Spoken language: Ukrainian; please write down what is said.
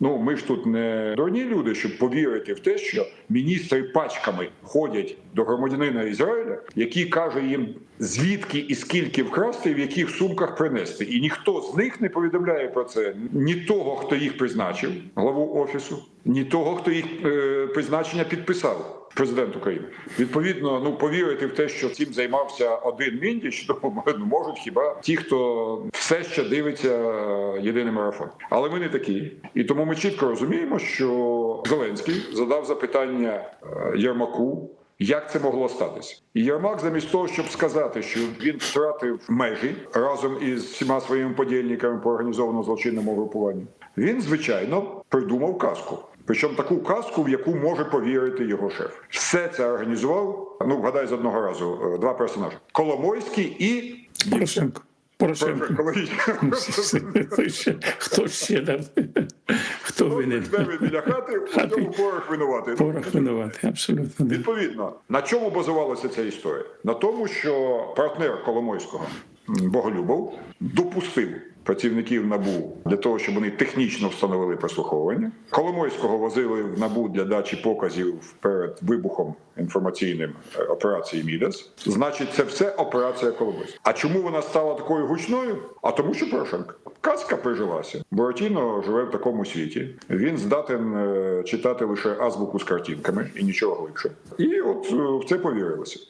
Ну ми ж тут не дурні люди, щоб повірити в те, що міністри пачками ходять до громадянина Ізраїля, який каже їм звідки і скільки вкрасти, в яких сумках принести. І ніхто з них не повідомляє про це ні того, хто їх призначив, главу офісу, ні того, хто їх е, призначення підписав. Президент України відповідно, ну повірити в те, що цим займався один міндіч, то ну, можуть хіба ті, хто все ще дивиться е, єдиний марафон. Але ми не такі, і тому ми чітко розуміємо, що Зеленський задав запитання е, Єрмаку. Як це могло статися? І Єрмак, замість того, щоб сказати, що він втратив межі разом із всіма своїми подільниками по організованому злочинному групуванню, він звичайно придумав казку. Причому таку казку, в яку може повірити його шеф. Все це організував. Ну вгадай з одного разу е, два персонажі: Коломойський і Порошенко. Порошенко. Хто ще? Там? Хто винен? Біля хати, в цьому порох винувати. Порох винувати, абсолютно. Відповідно, на чому базувалася ця історія? На тому, що партнер Коломойського Боголюбов допустив працівників набу для того, щоб вони технічно встановили прослуховування. Коломойського возили в набу для дачі показів перед вибухом інформаційним е, операції Мідас. Значить, це все операція Коломойського. А чому вона стала такою гучною? А тому, що Порошенко. Казка прижилася. Буратіно живе в такому світі. Він здатен е, читати лише азбуку з картинками і нічого глибше. І от е, в це повірилося.